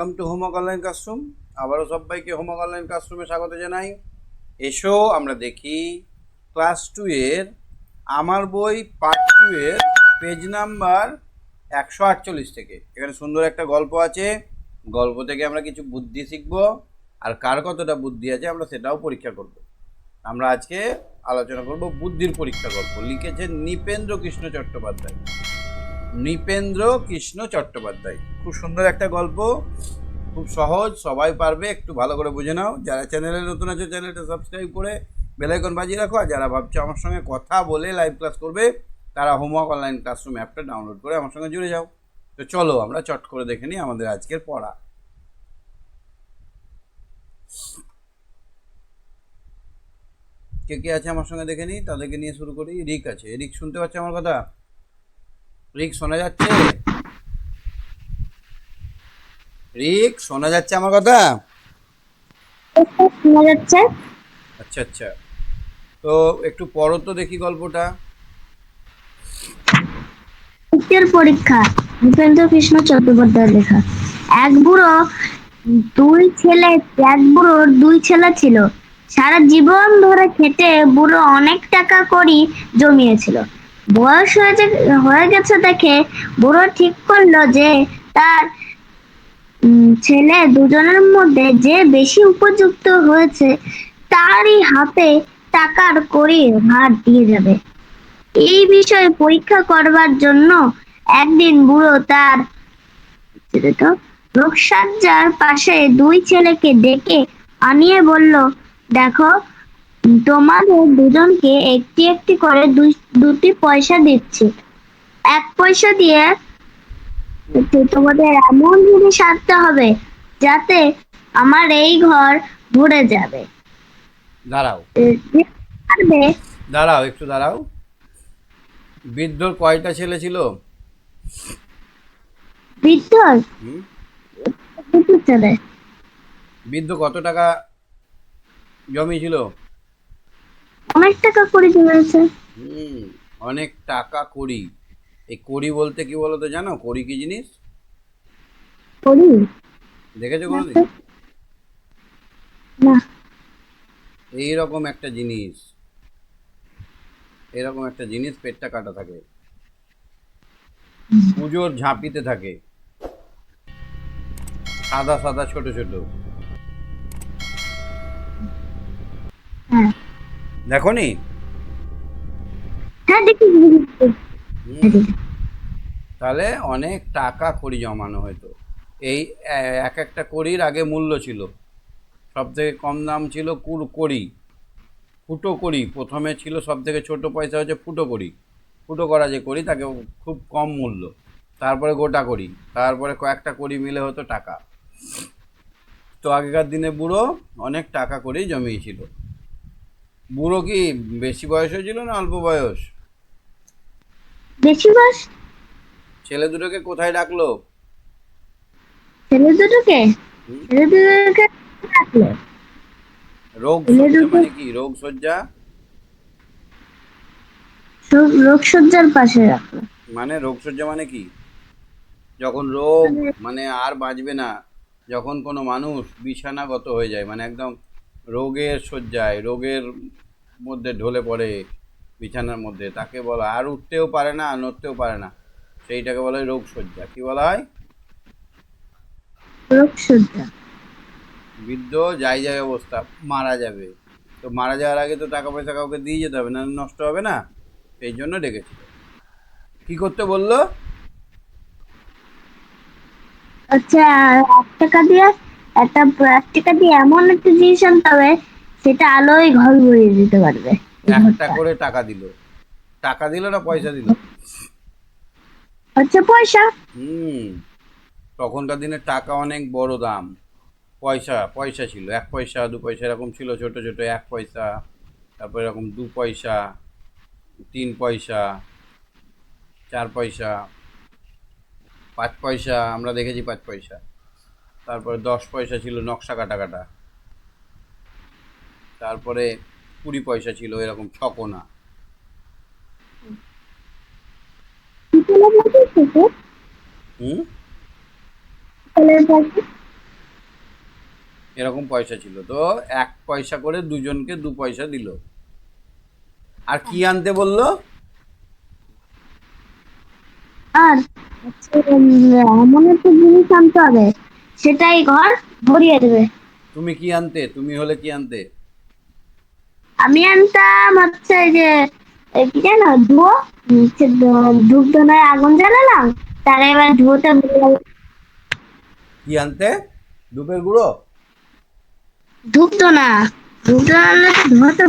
Welcome to homework online classroom আবারও সবাইকে homework online ক্লাসরুমে স্বাগত জানাই। এসো, আমরা দেখি ক্লাস টু এর আমার বই পার্ট টু এর পেজ নাম্বার একশো আটচল্লিশ থেকে। এখানে সুন্দর একটা গল্প আছে। গল্প থেকে আমরা কিছু বুদ্ধি শিখব আর কার কতটা বুদ্ধি আছে আমরা সেটাও পরীক্ষা করব। আমরা আজকে আলোচনা করব বুদ্ধির পরীক্ষা গল্প। লিখেছেন নিপেন্দ্র কৃষ্ণ চট্টোপাধ্যায়। নৃপেন্দ্র কৃষ্ণ চট্টোপাধ্যায়। খুব সুন্দর একটা গল্প, খুব সহজ, সবাই পারবে, একটু ভালো করে বুঝে নাও। যারা চ্যানেলে নতুন আছে, চ্যানেলটা সাবস্ক্রাইব করে বেলাইকন বাজিয়ে রাখো। আর যারা ভাবছ আমার সঙ্গে কথা বলে লাইভ ক্লাস করবে, তারা হোমওয়ার্ক অনলাইন ক্লাসরুম অ্যাপটা ডাউনলোড করে আমার সঙ্গে জুড়ে যাও। তো চলো, আমরা চট করে দেখে নিই আমাদের আজকের পড়া। কে কে আছে আমার সঙ্গে দেখে নিই? তাদেরকে নিয়ে শুরু করি। রিক আছে। রিক, শুনতে পাচ্ছে আমার কথা? রিক শোনা যাচ্ছে? রিক শোনা যাচ্ছে আমার কথা? শোনা যাচ্ছে। আচ্ছা আচ্ছা। তো একটু পড়ো তো দেখি গল্পটা। উত্তর পরীক্ষা ভূপেন্দ্র কৃষ্ণ চট্টোপাধ্যায় লেখা। এক বুড়ো দুই ছেলে এক বুড়োর দুই ছেলে ছিল। সারা জীবন ধরে খেটে বুড়ো অনেক টাকা করি জমিয়েছিল। বয়স হয়ে গেছে দেখে বুড়ো ঠিক করল যে তার ছেলে দুজনের মধ্যে যে বেশি উপযুক্ত হয়েছে তারই হাতে টাকার করে ভার দিয়ে যাবে। এই বিষয়ে পরীক্ষা করবার জন্য একদিন বুড়ো তার রোগসাজ্জার পাশে দুই ছেলেকে ডেকে আনিয়ে বলল, দেখো তোমাদের দুজনকে একটি একটি করে দুটি পয়সা দিচ্ছি। এক পয়সা দিয়ে তোমাদের এমন জিনিস আনতে হবে যাতে আমার এই ঘর ভরে যাবে। দাঁড়াও। পারবে দাঁড়াও একটু দাঁড়াও। বৃদ্ধর কয়টা ছেলে ছিল? বিদ্যুৎ বৃদ্ধ কত টাকা জমি ছিল? অনেক টাকা করে চলেছে হুম অনেক টাকা করি। এই করি বলতে কি বলো তো জানো? করি কি জিনিস? করি? দেখেছ কোনোদিন? না। এইরকম একটা জিনিস। এরকম একটা জিনিস পেটটা কাটা থাকে। পুজোর ঝাঁপিতে থাকে। সাদা সাদা ছোট ছোট। হ্যাঁ। দেখো নি হ্যাঁ তাহলে অনেক টাকা কড়ি জমানো হতো এই এক একটা কড়ির আগে মূল্য ছিল। সব থেকে কম দাম ছিল কুড় করি ফুটো কড়ি প্রথমে ছিল সব থেকে ছোটো পয়সা হচ্ছে ফুটো করি ফুটো করা যে কড়ি তাকে খুব কম মূল্য। তারপরে গোটা করি তারপরে কয়েকটা করি মিলে হতো টাকা। তো আগেকার দিনে বুড়ো অনেক টাকা করেই জমিয়েছিল। বুড়ো কি বেশি বয়স হয়েছিল না অল্প বয়স? বেশি বাস ছেলে দুটোকে কোথায় ডাকলো? ছেলে দুটোকে? ছেলে দুটোকে রাখল রোগ মানে কি? রোগ সজ্জা? সব রোগসজ্জার পাশে রাখল। মানে রোগ সজ্জা মানে কি? যখন রোগ মানে আর বাঁচবে না যখন কোনো মানুষ বিছানাগত হয়ে যায় মানে একদম রোগের শয্যায় রোগের মধ্যে ঢলে পড়ে বিছানার মধ্যে তাকে বলা আর উঠতেও পারে না আর নড়তেও পারে না। সেইটাকে বলা হয় রোগ শয্যা। কি বলা হয়? রোগসজ্জা বৃদ্ধ যাই যাই অবস্থা মারা যাবে। তো মারা যাওয়ার আগে তো টাকা পয়সা কাউকে দিয়ে যেতে হবে না নষ্ট হবে না। এই জন্য ডেকেছিল। কি করতে বলল? আচ্ছা এক টাকা দিয়ে একটা এক দিয়ে এমন একটা জিনিস আনতে হবে সেটা আলোয় ঘর ভরিয়ে দিতে পারবে। একটা করে টাকা দিল। টাকা দিল না পয়সা দিল? আচ্ছা পয়সা। হুম। তখনকার দিনে টাকা অনেক বড় দাম। পয়সা পয়সা ছিল। এক পয়সা দু পয়সা এরকম ছিল ছোট ছোট। এক পয়সা তারপর এরকম দু পয়সা তিন পয়সা চার পয়সা পাঁচ পয়সা আমরা দেখেছি পাঁচ পয়সা। তারপরে দশ পয়সা ছিল নকশা কাটা কাটা তারপরে কুড়ি পয়সা ছিল এরকম ছকোনা। এরকম পয়সা ছিল। তো এক পয়সা করে দুজনকে দু পয়সা দিল। আর কি আনতে বলল? আর হচ্ছে, উম, এমন একটা জিনিস আনতে হবে। সেটাই ঘর ভরিয়ে দেবে। তুমি কি আনতে? তুমি হলে কি আনতে? আমি আনতাম হচ্ছে যে কি জানো ধুয়ো? ধূপ ধোনায় আগুন জ্বালালাম তার এবার ধুয়োতে কি আনতে? ধূপের গুঁড়ো? ধূপ ধোনা। ধূপ ধোনা আনলে তো ধুয়োতে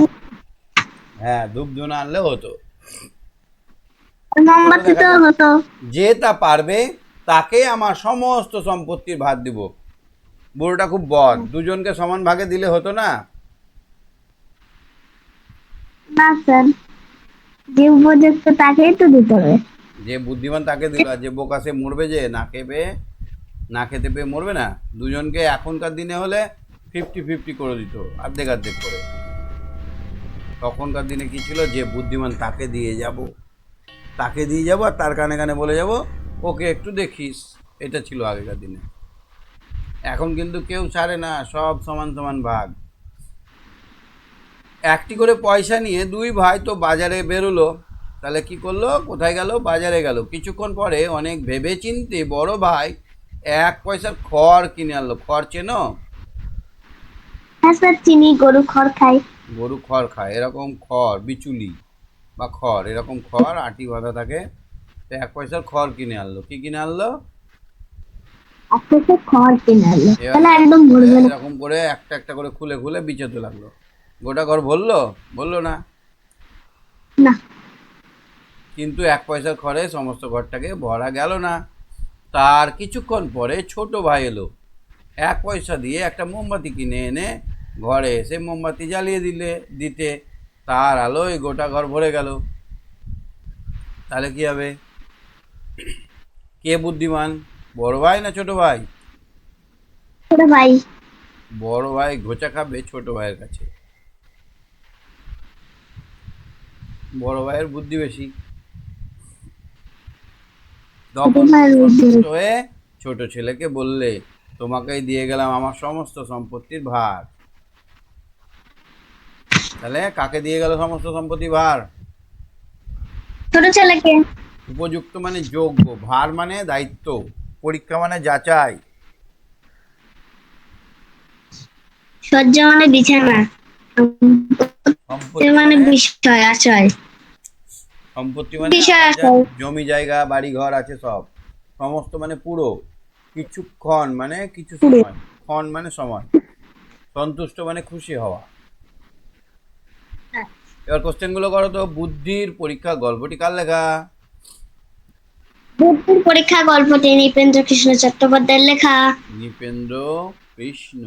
হ্যাঁ ধূপ ধুনা আনলে হতো। মোমবাতিতেও হতো যে তা পারবে তাকে আমার সমস্ত সম্পত্তির ভাগ দিব। বুড়োটা খুব বদ। দুজনকে সমান ভাগে দিলে হতো না? না স্যার। যে উপযুক্ত তাকেই তো দিতে হবে। যে বুদ্ধিমান তাকে দিল আর যে বোকা সে মরবে যে না খেপে না খেতে পেয়ে মরবে না দুজনকে এখনকার দিনে হলে ফিফটি ফিফটি করে দিত অর্ধেক অর্ধেক করে। তখনকার দিনে কি ছিল? যে বুদ্ধিমান তাকে দিয়ে যাব। তাকে দিয়ে যাব আর তার কানে কানে বলে যাব ওকে একটু দেখিস এটা ছিল আগেকার দিনে। এখন কিন্তু কেউ ছাড়ে না সব সমান সমান ভাগ। একটি করে পয়সা নিয়ে দুই ভাই তো বাজারে বেরোলো তাহলে কি করল? কোথায় গেল? বাজারে গেল। কিছুক্ষণ পরে অনেক ভেবে চিনতে বড় ভাই এক পয়সার খড় কিনে আনলো। খড় চেনো? হ্যাঁ স্যার চিনি গরু খড় খাই। গরু খড় খায়। এরকম খড় বিচুলি বা খড় এরকম খড় আটি বাঁধা থাকে। তো এক পয়সার খড় কিনে আনলো। কি কিনে আনলো? এরকম করে একটা একটা করে খুলে খুলে বিচোতে লাগল। গোটা ঘর বলল বলল না? না। কিন্তু এক পয়সার খড়ে সমস্ত ঘরটাকে ভরা গেল না। তার কিছুক্ষণ পরে ছোট ভাই এলো। এক পয়সা দিয়ে একটা মোমবাতি কিনে এনে ঘরে এসে মোমবাতি জ্বালিয়ে দিলে দিতে। তার আলোয় গোটা ঘর ভরে গেল। তাহলে কি হবে? কে বুদ্ধিমান? বড় ভাই না ছোট ভাই? ছোট ভাই। বড় ভাই ঘোচা খাবে ছোট ভাইয়ের কাছে। বড় ভাইয়ের বুদ্ধি বেশি। তখন হয়ে ছোট ছেলেকে বললে তোমাকেই দিয়ে গেলাম আমার সমস্ত সম্পত্তির ভার। তাহলে কাকে দিয়ে গেল সমস্ত সম্পত্তি ভার? ছোট ছেলেকে। উপযুক্ত মানে যোগ্য ভার মানে দায়িত্ব পরীক্ষা মানে যাচাই। মানে বিছানা সম্পত্তি মানে মানে বিষয় আশয় সম্পত্তি মানে। জমি জায়গা বাড়ি ঘর আছে সব। সমস্ত মানে পুরো। কিছুক্ষণ মানে কিছু সময়। ক্ষণ মানে সময়। সন্তুষ্ট মানে খুশি হওয়া। হ্যাঁ। এবার কোশ্চেনগুলো করো তো বুদ্ধির পরীক্ষা গল্পটি কার লেখা? বুদ্ধির পরীক্ষা গল্পটি নৃপেন্দ্র কৃষ্ণ চট্টোপাধ্যায়ের লেখা। নৃপেন্দ্র কৃষ্ণ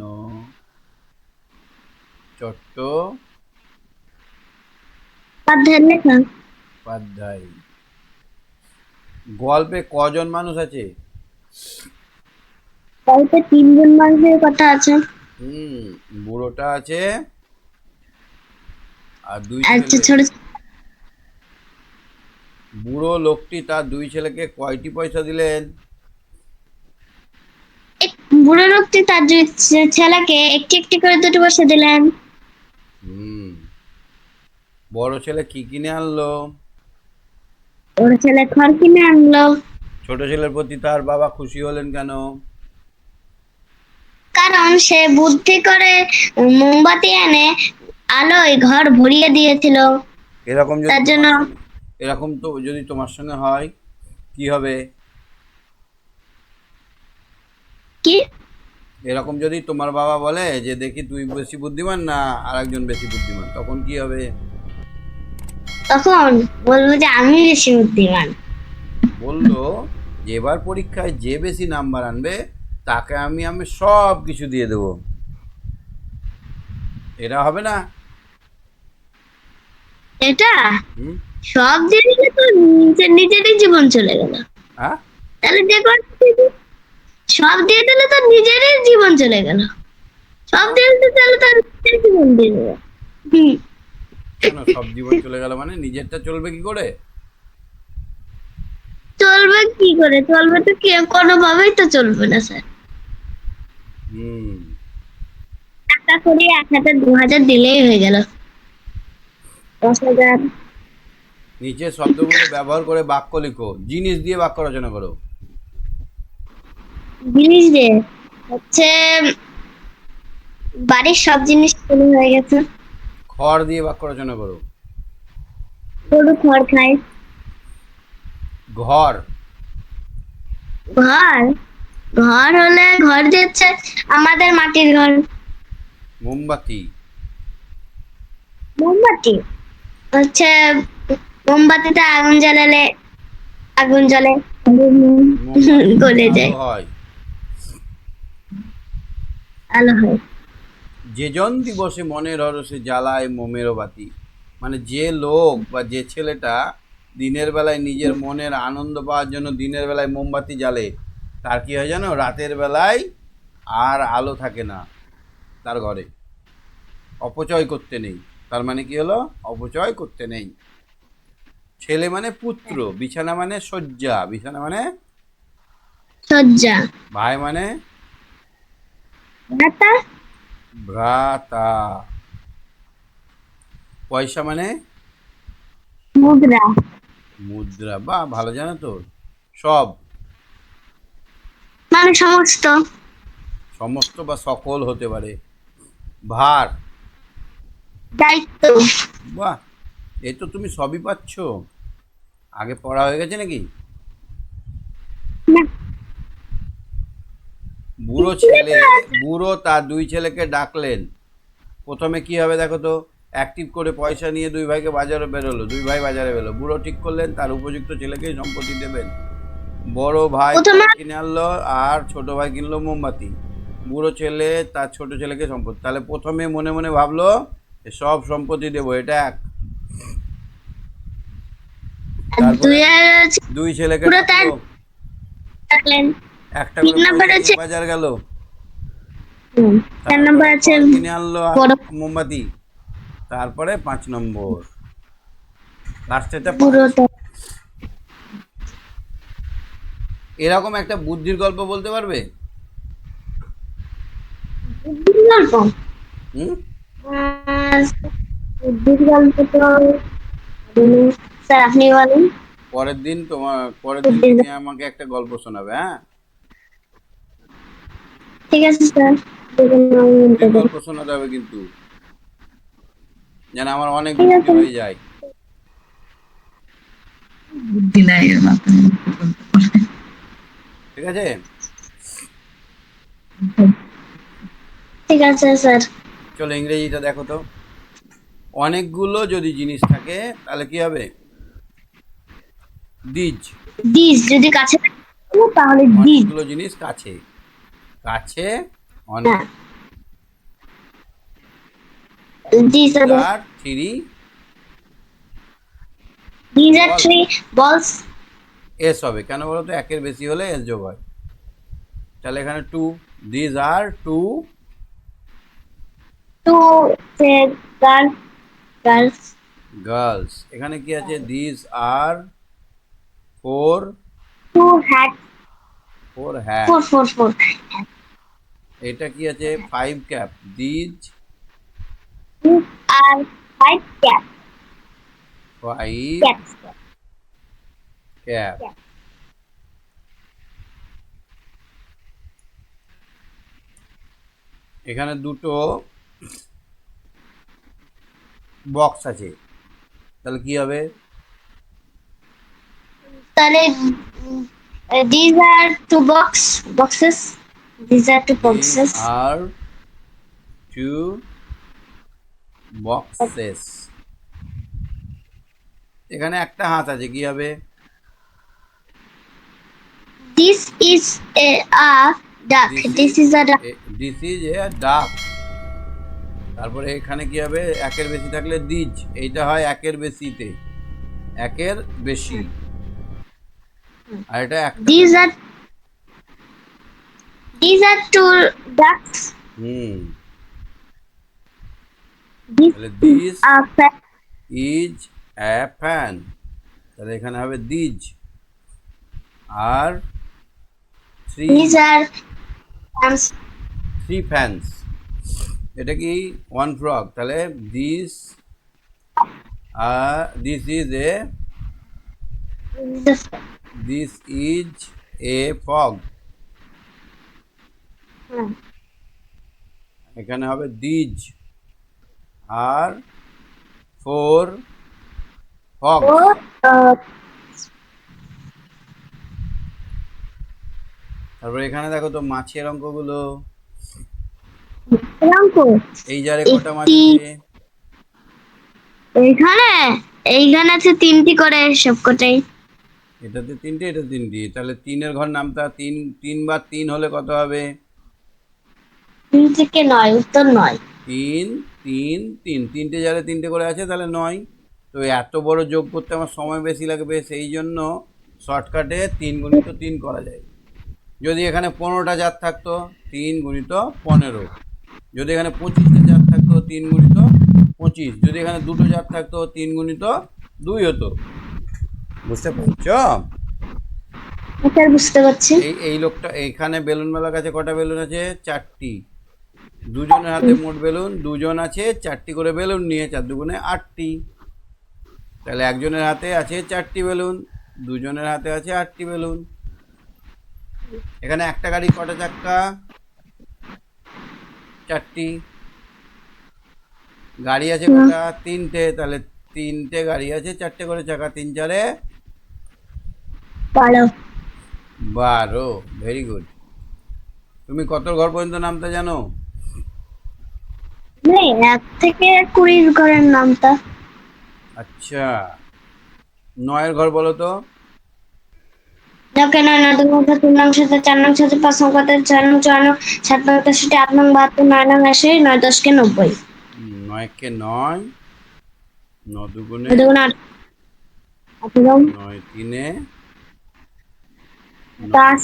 চট্ট লেখা। উপাধ্যায় গল্পে কজন মানুষ আছে? গল্পে তিনজন মানুষের কথা আছে। হুম বুড়োটা আছে আর দুই ছোট বুড়ো লোকটি তার দুই ছেলেকে কয়টি পয়সা দিলেন? বুড়ো লোকটি তার দুই ছেলেকে একটি একটি করে দুটো বসে দিলেন। হুম। বড় ছেলে কি কিনে আনলো? ওর ছেলে খড় কিনে আনলো। ছোট ছেলের প্রতি তার বাবা খুশি হলেন কেন? কারণ সে বুদ্ধি করে মোমবাতি এনে আলোয় ঘর ভরিয়ে দিয়েছিল। এরকম তার জন্য এরকম তো যদি তোমার সঙ্গে হয় কি হবে? কি? এরকম যদি তোমার বাবা বলে যে দেখি তুই বেশি বুদ্ধিমান না আর একজন বেশি বুদ্ধিমান তখন কি হবে? তখন বলব যে আমি বেশি বুদ্ধিমান। বলল যে এবার পরীক্ষায় যে বেশি নাম্বার আনবে তাকে আমি আমি সব কিছু দিয়ে দেবো। এটা হবে না? এটা? হুম? সব দিয়ে দিলে তো নিজের নিজেরই জীবন চলে গেল। হ্যাঁ? তাহলে যে সব দিয়ে দিলে তো নিজেরই জীবন চলে গেল। সব দিয়ে দিলে তাহলে তার নিজের জীবন দিয়ে কেন সব জীবন চলে গেল মানে নিজেরটা চলবে কি করে? চলবে কি করে? চলবে তো কে কোনোভাবেই তো চলবে না স্যার। হুম। টাকা করে এক হাজার দু হাজার দিলেই হয়ে গেল। দশ হাজার। নিচের শব্দগুলো ব্যবহার করে বাক্য লিখো। জিনিস দিয়ে বাক্য রচনা করো। জিনিস দিয়ে? হচ্ছে বাড়ির সব জিনিস কেনা হয়ে গেছে। খড় দিয়ে বাক্য রচনা করো। গরু খড় খায়। ঘর। ঘর? ঘর হলে ঘর দিচ্ছে আমাদের মাটির ঘর। মোমবাতি। মোমবাতি? হচ্ছে মোমবাতিতে আগুন জ্বালালে আগুন জ্বলে গলে যায়। আলো হয়। যেজন দিবসে মনের হরসে জ্বালায় মোমেরও বাতি মানে যে লোক বা যে ছেলেটা দিনের বেলায় নিজের মনের আনন্দ পাওয়ার জন্য দিনের বেলায় মোমবাতি জ্বালে তার কি হয় জানো? রাতের বেলায় আর আলো থাকে না তার ঘরে। অপচয় করতে নেই। তার মানে কি হলো? অপচয় করতে নেই। ছেলে মানে পুত্র বিছানা মানে শয্যা বিছানা মানে সজ্জা ভাই মানে ভাতা ভ্রাতা। পয়সা মানে? মুদ্রা। মুদ্রা বা ভালো জানো তো। সব। মানে সমস্ত। সমস্ত বা সকল হতে পারে। ভার। দায়িত্ব। বাহ এই তো তুমি সবই পাচ্ছ। আগে পড়া হয়ে গেছে নাকি? বুড়ো ছেলে বুড়ো তার দুই ছেলেকে ডাকলেন। প্রথমে কি হবে দেখো তো অ্যাক্টিভ করে পয়সা নিয়ে দুই ভাইকে বাজারে বেরোলো দুই ভাই বাজারে বেরোলো। বুড়ো ঠিক করলেন তার উপযুক্ত ছেলেকেই সম্পত্তি দেবেন। বড় ভাই কিনে আনলো আর ছোট ভাই কিনলো মোমবাতি। বুড়ো ছেলে তার ছোট ছেলেকে সম্পত্তি তাহলে প্রথমে মনে মনে ভাবলো সব সম্পত্তি দেবো এটা এক? দুই ছেলেকে একটা বাজার গেল। চার নম্বর আছে কিনে আনলো মোমবাতি। তারপরে পাঁচ নম্বর। লাস্টেটা এরকম একটা বুদ্ধির গল্প বলতে পারবে? বুদ্ধির গল্প? হুম? বুদ্ধির গল্প তো। স্যার আপনি বলেন। পরের দিন তোমার পরের দিন তুমি আমাকে একটা গল্প শোনাবে হ্যাঁ? ঠিক আছে স্যার। গল্প শোনাতে হবে কিন্তু। যেন আমার অনেক বুদ্ধি হয়ে যায়। বুদ্ধি নাই এর ঠিক আছে? ঠিক আছে স্যার। চলো ইংরেজিটা দেখো তো। অনেকগুলো যদি জিনিস থাকে তাহলে কি হবে? দিজ দিস যদি কাছে তাহলে দিস অনেকগুলো জিনিস কাছে। কাছে অনেক। হ্যাঁ। এস হবে। কেন বলো তো? একের বেশি হলে এস যোগ হয়। তাহলে এখানে two. These are two. Two girl girls. Girls. এখানে কি আছে? These are four hat four hat four four four এটা কি আছে? Five cap these are five cap five caps cap এখানে দুটো বক্স আছে। তাহলে কি হবে? তাহলে this are two box boxes this are two boxes are two boxes এখানে একটা হাত আছে কি হবে? This is a a duck this is a this is a duck তারপরে এখানে কি হবে? একের বেশি থাকলে দিজ এইটা হয় একের বেশিতে। একের বেশি। আর এটা একটা this are this are two ducks hmm. তাহলে দিস ইজ এ ফ্যান তাহলে এখানে হবে these are three this are three fans এটা কি ওয়ান ফ্রগ তাহলে this this is a this is a frog. এখানে হবে দিজ আর ফোর ফগ তারপরে এখানে দেখো তো মাছের অঙ্কগুলো। অঙ্ক? এই জারে কটা মাছ আছে? এইখানে? এইখানে আছে তিনটি করে সব কটাই এটাতে তিনটে এটা তিনটি তাহলে তিনের ঘর নামতা তিন তিনবার তিন হলে কত হবে? তিন থেকে নয় উত্তর নয়। তিন তিন তিন। তিনটে জারে তিনটে করে আছে তাহলে নয়। তো এত বড় যোগ করতে আমার সময় বেশি লাগবে সেই জন্য শর্টকাটে তিন গুণিত তিন করা যায়। যদি এখানে পনেরোটা জাত থাকতো তিন গুণিত পনেরো। যদি এখানে পঁচিশটা জাত থাকতো তিন গুণিত পঁচিশ। যদি এখানে দুটো জাত থাকতো তিন গুণিত দুই হতো। বুঝতে পারছ? স্যার বুঝতে পারছি এই এই লোকটা এইখানে বেলুন মেলার কাছে কটা বেলুন আছে? চারটি। দুজনের হাতে মোট বেলুন দুজন আছে চারটি করে বেলুন নিয়ে চার দুগুণে আটটি। তাহলে একজনের হাতে আছে চারটি বেলুন দুজনের হাতে আছে আটটি বেলুন। এখানে একটা গাড়ি কটা চাক্কা? চারটি। গাড়ি আছে কটা? তিনটে। তাহলে তিনটে গাড়ি আছে চারটে করে চাকা তিন চারে বারো। বারো ভেরি গুড তুমি কত ঘর পর্যন্ত নামতে জানো? নেই এক থেকে কুড়ির ঘরের নামটা আচ্ছা নয়ের ঘর বলো তো। নয় নয় দুই তিন নং সাথে চার নং সাথে পাঁচ নং ছয় নং চুয়ান্ন সাত নং তেষট্টি আট নং বাহাত্তর নয় নং আশি নয় দশকে নব্বই। নয়কে নয় ন দুগুণে। নয় তিনে নং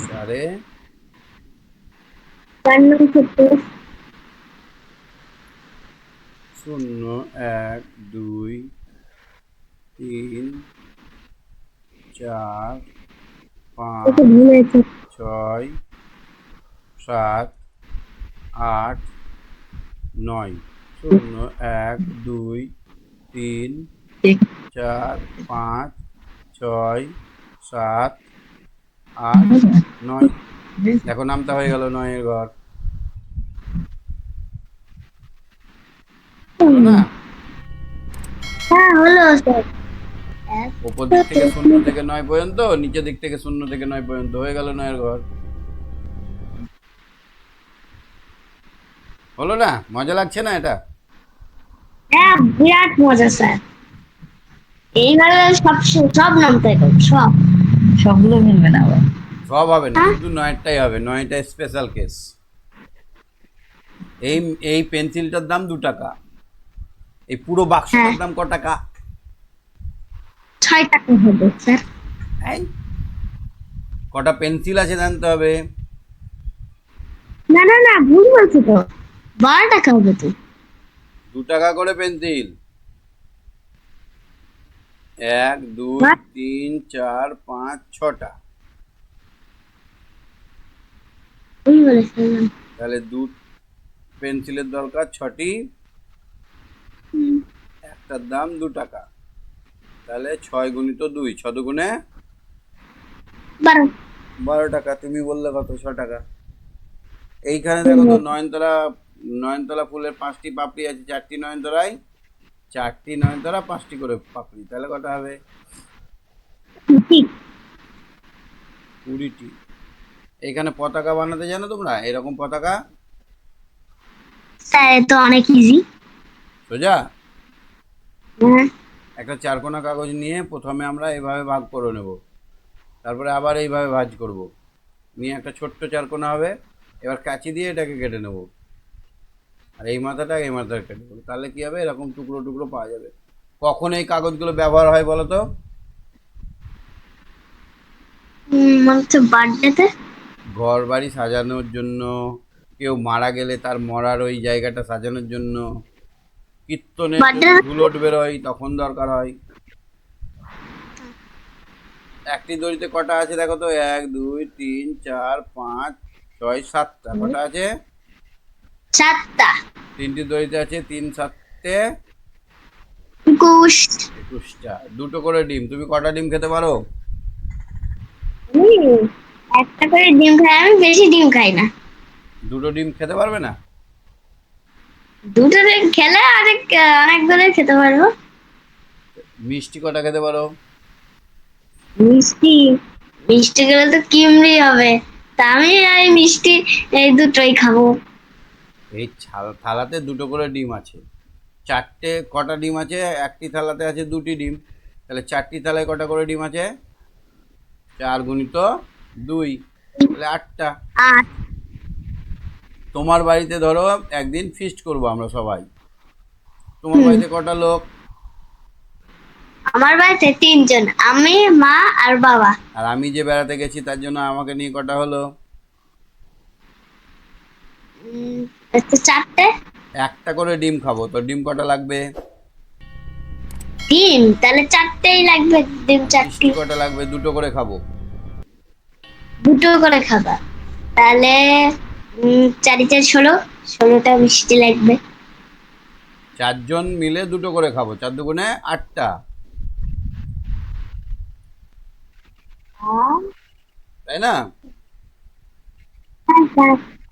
শূন্য এক দুই তিন চার পাঁচ ছয় সাত আট নয়। শূন্য এক দুই তিন চার পাঁচ ছয় সাত আট নয়। দেখো নামটা হয়ে গেল নয়ের ঘর। না? হ্যাঁ হলো স্যার। উপর দিক থেকে শূন্য থেকে নয় পর্যন্ত নিচের দিক থেকে শূন্য থেকে নয় পর্যন্ত। হয়ে গেল নয়ের ঘর। হলো না? মজা লাগছে না এটা? হ্যাঁ বিরাট মজা স্যার। এইবারে সব সব নামতে সব। সবগুলো মিলবে না আবার। সব হবে না শুধু নয়টাই হবে নয়টা স্পেশাল কেস এই এই পেন্সিলটার দাম দু টাকা। এই পুরো বাক্সটার হ্যাঁ। দাম ক টাকা? ছয় টাকা হবে স্যার এই? কটা পেন্সিল আছে জানতে হবে। না না না ভুল বলছি তো। বারো টাকা হবে তো। দু টাকা করে পেন্সিল এক দুই তিন চার পাঁচ ছটা। তাহলে দু পেন্সিলের দরকার ছটি। একটার দাম দু টাকা। তাহলে ছয় গুণিত দুই ছ দুগুণে বারো। বারো টাকা। তুমি বললে কত? ছ টাকা। এইখানে দেখো তো নয়নতলা নয়নতলা ফুলের পাঁচটি পাপড়ি আছে চারটি নয়নতলায় চারটি নয়নতলা পাঁচটি করে পাপড়ি তাহলে কটা হবে? কুড়িটি। এখানে পতাকা বানাতে জানো তোমরা? এরকম পতাকা? স্যার তো অনেক ইজি সোজা? হ্যাঁ। একটা চারকোনা কাগজ নিয়ে প্রথমে আমরা এইভাবে ভাগ করে নেব। তারপরে আবার এইভাবে ভাঁজ করব। নিয়ে একটা ছোট্ট চারকোনা হবে। এবার কাঁচি দিয়ে এটাকে কেটে নেব। আর এই মাথাটা এই মাথাটা কেটে নেব তাহলে কী হবে? এরকম টুকরো টুকরো পাওয়া যাবে। কখন এই কাগজগুলো ব্যবহার হয় বলো তো? ঘর বাড়ি সাজানোর জন্য কেউ মারা গেলে তার মরার ওই জায়গাটা সাজানোর জন্য কীর্তনে ধুলোট বেরোয় তখন দরকার হয়। একটি দড়িতে কটা আছে দেখো তো? এক দুই তিন চার পাঁচ ছয় সাতটা। কটা আছে? চারটা তিনটি দড়িতে আছে তিন সাতে একুশ একুশটা। দুটো করে ডিম। তুমি কটা ডিম খেতে পারো? একটা করে ডিম খাই আমি বেশি ডিম খাই না। দুটো ডিম খেতে পারবে না? দুটো ডিম খেলে অনেক অনেক করে খেতে পারব। মিষ্টি কটা খেতে পারো? মিষ্টি? মিষ্টি গেলে তো কিমড়ি হবে। তা আমি এই মিষ্টি এই দুটোই খাব। এই থালাতে দুটো করে ডিম আছে। চারটে কটা ডিম আছে একটি থালাতে আছে দুটি ডিম। তাহলে চারটি থালায় কটা করে ডিম আছে? চার গুণিত দুই তাহলে আটটা। তোমার বাড়িতে ধরো একদিন ফিস্ট করব আমরা সবাই। তোমার বাড়িতে কটা লোক? আমার বাড়িতে তিনজন আমি মা আর বাবা। আর আমি যে বেড়াতে গেছি তার জন্য আমাকে নিয়ে কটা হলো? চারটে? একটা করে ডিম খাব। তো ডিম কটা লাগবে? ডিম? তাহলে চারটেই লাগবে ডিম চারটি। কটা লাগবে? দুটো করে খাব। দুটো করে খাবা। তাহলে চারি চার ষোলো। ষোলোটা মিষ্টি লাগবে। চারজন মিলে দুটো করে খাব। চার দুগুণে আটটা। তাই না?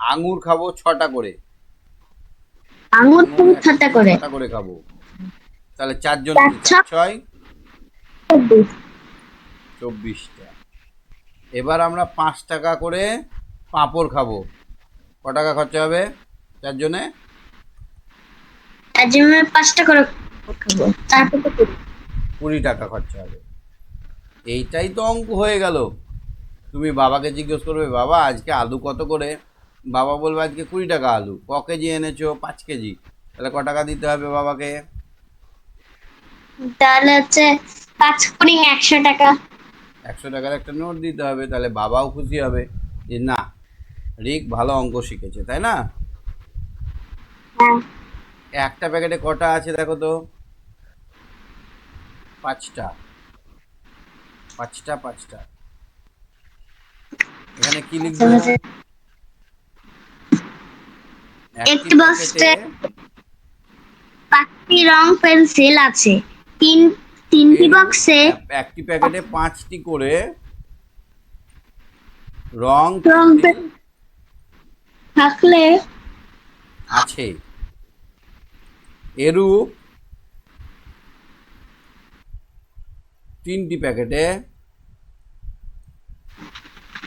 আঙুর খাব ছটা করে। আঙুর তুমি ছটা করে। ছটা করে খাব। তাহলে চারজন ছয়? চব্বিশ। চব্বিশটা। এবার আমরা পাঁচ টাকা করে পাঁপড় খাব। ক টাকা খরচা হবে চারজনে? তার জন্য পাঁচটা করে খাব। কুড়ি টাকা খরচা হবে। এইটাই তো অঙ্ক হয়ে গেল। তুমি বাবাকে জিজ্ঞেস করবে বাবা আজকে আলু কত করে? বাবা বলবে আজকে কুড়ি টাকা আলু ক কেজি এনেছো? পাঁচ কেজি। তাহলে ক টাকা দিতে হবে বাবাকে? তাহলে হচ্ছে পাঁচ কুড়ি একশো টাকা। একশো টাকার একটা নোট দিতে হবে তাহলে বাবাও খুশি হবে যে না রিক ভালো অঙ্ক শিখেছে তাই না? হ্যাঁ। একটা প্যাকেটে কটা আছে দেখো তো? পাঁচটা। পাঁচটা পাঁচটা। এখানে কি লিখব? একটি বক্সে পাঁচটি রং পেন্সিল আছে। তিন তিনটি বক্সে একটি প্যাকেটে পাঁচটি করে রং রং থাকলে আছে। এরূপ তিনটি প্যাকেটে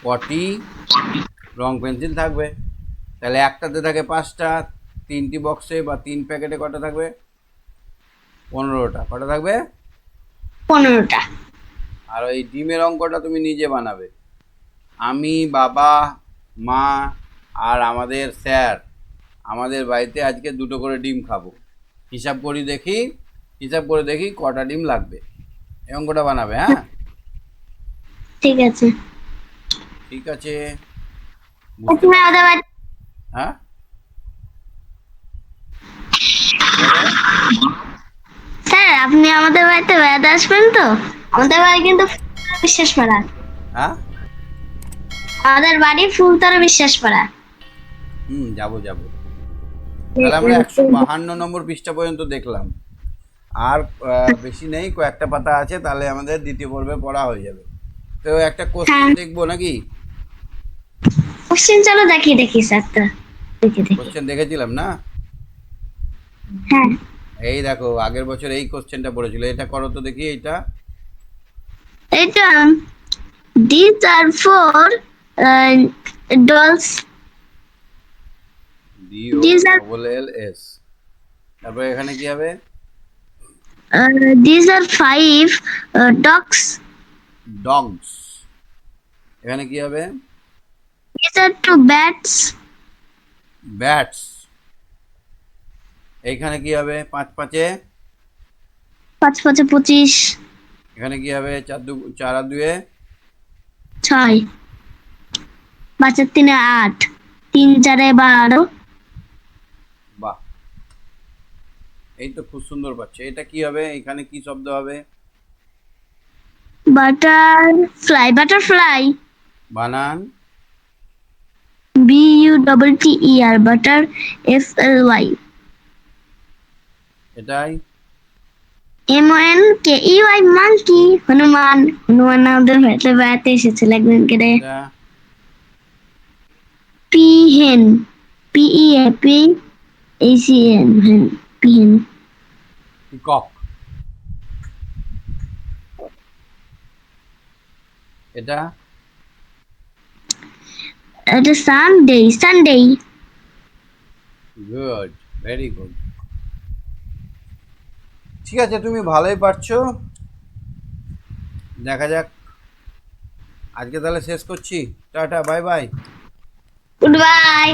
কটি রং পেন্সিল থাকবে? তাহলে একটাতে থাকে পাঁচটা তিনটি বক্সে বা তিন প্যাকেটে কটা থাকবে? পনেরোটা। কটা থাকবে? পনেরোটা। আর ওই ডিমের অঙ্কটা তুমি নিজে বানাবে। আমি বাবা মা আর আমাদের স্যার আমাদের বাড়িতে আজকে দুটো করে ডিম খাব। হিসাব করি দেখি হিসাব করে দেখি কটা ডিম লাগবে। এই অঙ্কটা বানাবে হ্যাঁ? ঠিক আছে। ঠিক আছে বুঝতে- তুমি আমাদের বাড়ি হ্যাঁ? স্যার আপনি আমাদের বাড়িতে বেড়াতে আসবেন তো? আমাদের বাড়ি কিন্তু বিশ্বাস পাড়া হ্যাঁ? আমাদের বাড়ি ফুলতলা বিশ্বাস পাড়া হুম যাব যাব। তাহলে আমরা একশো বাহান্ন নম্বর পৃষ্ঠা পর্যন্ত দেখলাম। আর বেশি নেই কয়েকটা পাতা আছে তাহলে আমাদের দ্বিতীয় পর্বে পড়া হয়ে যাবে। তো একটা কোশ্চেন হ্যাঁ। দেখব নাকি? কোশ্চেন চলো দেখি দেখি স্যার কোশ্চেন দেখেছিলাম না? হ্যাঁ। এই দেখো আগের বছর এই কোশ্চেনটা পড়েছিল। এটা করো তো দেখি এইটা। এটা this are four dolls These are- তারপরে এখানে কি হবে? This are five dogs dogs এখানে কি হবে? This are two bats bats. এইখানে কি হবে? পাঁচ পাঁচে? পাঁচ পাঁচে পঁচিশ। এখানে কি হবে? চার দু চার আর দুয়ে? ছয়। পাঁচের তিনে আট। তিন চারে বারো। বাহ। এই তো খুব সুন্দর পাচ্ছে। এটা কি হবে? এখানে কি শব্দ হবে? Butter butterfly. বানান। U double T E R butter F L Y এটাই? M N K E Y monkey Hanuman হনুমান আমাদের বাড়িতে বেড়াতে এসেছিল একদিন করে এটা? P hen P E A P এই C N hen P hen peacock এটা? এটা Sunday. Sunday. Good very good ঠিক আছে তুমি ভালোই পারছ। দেখা যাক। আজকে তাহলে শেষ করছি। Tata bye bye good bye